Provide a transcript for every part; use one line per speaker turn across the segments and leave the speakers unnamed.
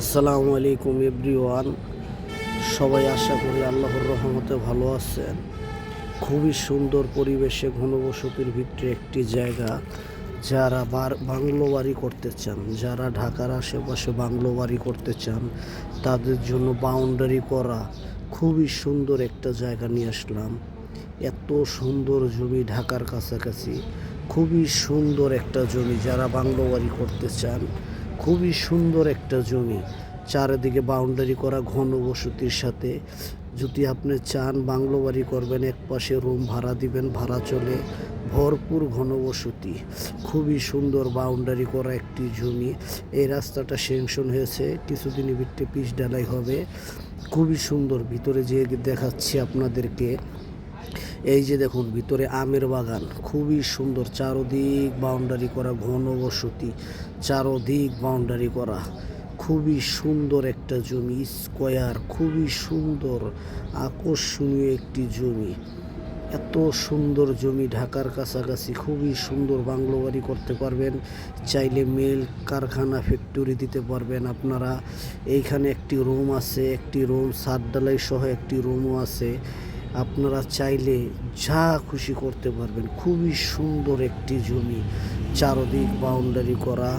আসসালামু আলাইকুম এভরিওয়ান। সবাই আশা করি আল্লাহর রহমতে ভালো আছেন। খুবই সুন্দর পরিবেশে ঘনবসতির ভিতরে একটি জায়গা যারা বাংলো বাড়ি করতে চান, যারা ঢাকার আশেপাশে বাংলো বাড়ি করতে চান, তাদের জন্য বাউন্ডারি করা খুবই সুন্দর একটা জায়গা নিয়ে আসলাম। এত সুন্দর জমি ঢাকার কাছাকাছি। খুবই সুন্দর একটা জমি যারা বাংলো বাড়ি করতে চান খুবই সুন্দর একটা জমি। চারিদিকে বাউন্ডারি করা ঘনবসতির সাথে। যদি আপনি চান বাংলো বাড়ি করবেন, এক পাশে রুম ভাড়া দিবেন, ভাড়া চলে। ভরপুর ঘনবসতি খুবই সুন্দর বাউন্ডারি করা একটি জমি। এই রাস্তাটা সেংশন হয়েছে। কিছুদিনের ভিতরে পিচ ডালাই হবে। খুবই সুন্দর। ভিতরে যে দেখাচ্ছি আপনাদেরকে। এই যে দেখুন, ভিতরে আমের বাগান, খুবই সুন্দর, চারোদিক বাউন্ডারি করা ঘনবসতি চারোদিক বাউন্ডারি করা। খুবই সুন্দর একটা জমি স্কোয়ার খুবই সুন্দর, আকর্ষণীয় একটি জমি। এত সুন্দর জমি, ঢাকার কাছাকাছি, খুবই সুন্দর বাংলো বাড়ি করতে পারবেন। চাইলে মিল, কারখানা ফ্যাক্টরি দিতে পারবেন আপনারা। এইখানে একটি রুম আছে, একটি রুম সাত ডালাই সহ একটি রুমও আছে। আপনারা চাইলে যা খুশি করতে পারবেন। খুবই সুন্দর একটি জমি। চারদিক বাউন্ডারি করা।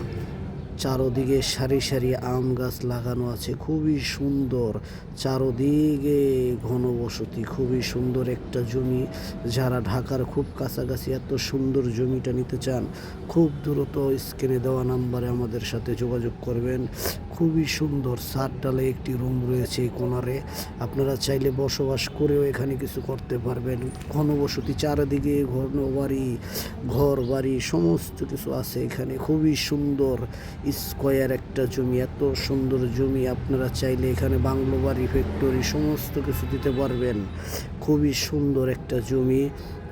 চারদিকে সারি সারি আম গাছ লাগানো আছে। খুবই সুন্দর। চারদিকে ঘনবসতি। খুবই সুন্দর একটা জমি। যারা ঢাকার খুব কাছাকাছি এত সুন্দর জমিটা নিতে চান, খুব দ্রুত স্ক্রিনে দেওয়া নাম্বারে আমাদের সাথে যোগাযোগ করবেন। খুবই সুন্দর। সাত ডালে একটি রুম রয়েছে কোনারে আপনারা চাইলে বসবাস করেও এখানে কিছু করতে পারবেন। ঘনবসতি, চারিদিকে ঘন বাড়ি ঘর বাড়ি সমস্ত কিছু আছে এখানে। খুবই সুন্দর স্কোয়ার একটা জমি, এত সুন্দর জমি। আপনারা চাইলে এখানে বাংলো বাড়ি, ফ্যাক্টরি, সমস্ত কিছু দিতে পারবেন। খুবই সুন্দর একটা জমি,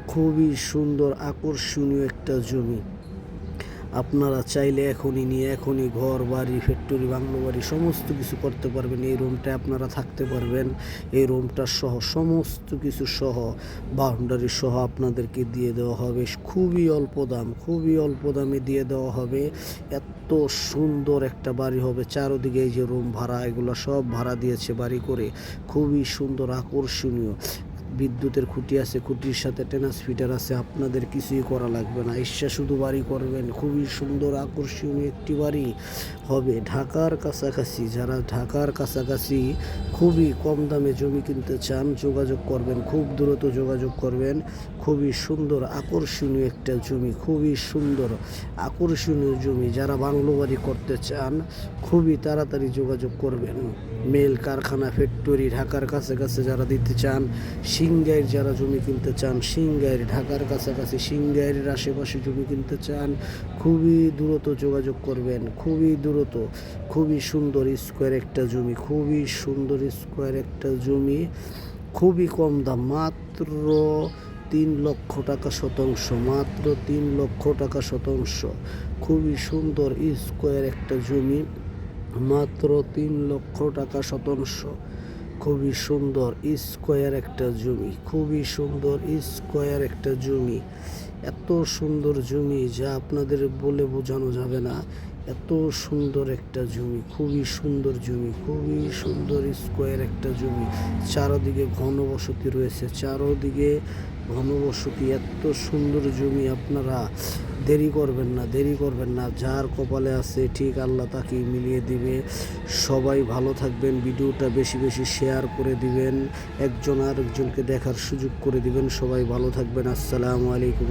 খুবই সুন্দর আকর্ষণীয় একটা জমি। আপনারা চাইলে এখনই নিয়ে, এখনই ঘর, বাড়ি ফ্যাক্টরি বাংলো বাড়ি সমস্ত কিছু করতে পারবেন। এই রুমটায় আপনারা থাকতে পারবেন। এই রুমটা সহ, সমস্ত কিছু সহ বাউন্ডারি সহ আপনাদেরকে দিয়ে দেওয়া হবে। খুবই অল্প দাম, খুবই অল্প দামে দিয়ে দেওয়া হবে। এত সুন্দর একটা বাড়ি হবে। চারোদিকে এই যে রুম ভাড়া, এগুলো সব ভাড়া দিয়েছে বাড়ি করে। খুবই সুন্দর, আকর্ষণীয়। বিদ্যুতের খুঁটি আছে, খুঁটির সাথে টেনাস ফিটার আছে, আপনাদের কিছুই করা লাগবে না। ইচ্ছা শুধু বাড়ি করবেন। খুবই সুন্দর, আকর্ষণীয় একটি বাড়ি হবে। ঢাকার কাছাকাছি, যারা ঢাকার কাছাকাছি খুবই কম দামে জমি কিনতে চান, যোগাযোগ করবেন, খুব দ্রুত যোগাযোগ করবেন। খুবই সুন্দর, আকর্ষণীয় একটা জমি, খুবই সুন্দর, আকর্ষণীয় জমি। যারা বাংলো বাড়ি করতে চান, খুবই তাড়াতাড়ি যোগাযোগ করবেন। মেল কারখানা, ফ্যাক্টরি, ঢাকার কাছাকাছি যারা দিতে চান সিংগাইর যারা জমি কিনতে চান সিংগাইর ঢাকার কাছাকাছি সিংগাইরের আশেপাশে জমি কিনতে চান, খুবই দ্রুত যোগাযোগ করবেন। খুবই দ্রুত, খুবই সুন্দর স্কোয়ার একটা জমি, খুবই সুন্দর স্কোয়ার একটা জমি, খুবই কম দাম, মাত্র তিন লক্ষ টাকা শতাংশ, মাত্র তিন লক্ষ টাকা শতাংশ। খুবই সুন্দর স্কোয়ার একটা জমি, মাত্র তিন লক্ষ টাকা শতাংশ। খুবই সুন্দর স্কোয়ার একটা জমি, খুবই সুন্দর স্কোয়ার একটা জমি। এত সুন্দর জমি যা আপনাদের বলে বোঝানো যাবে না। এত সুন্দর একটা জমি, খুবই সুন্দর জমি, খুবই সুন্দর স্কোয়ার একটা জমি। চারোদিকে ঘনবসতি রয়েছে, চারোদিকে ঘনবসতি এত সুন্দর জমি আপনারা? দেরি করবেন না, দেরি করবেন না। যার কপালে আছে ঠিক আল্লাহ তাকে মিলিয়ে দিবে। সবাই ভালো থাকবেন, ভিডিওটা বেশি বেশি শেয়ার করে দিবেন। একজন আর একজনকে দেখার সুযোগ করে দিবেন। সবাই ভালো থাকবেন। আসসালামু আলাইকুম।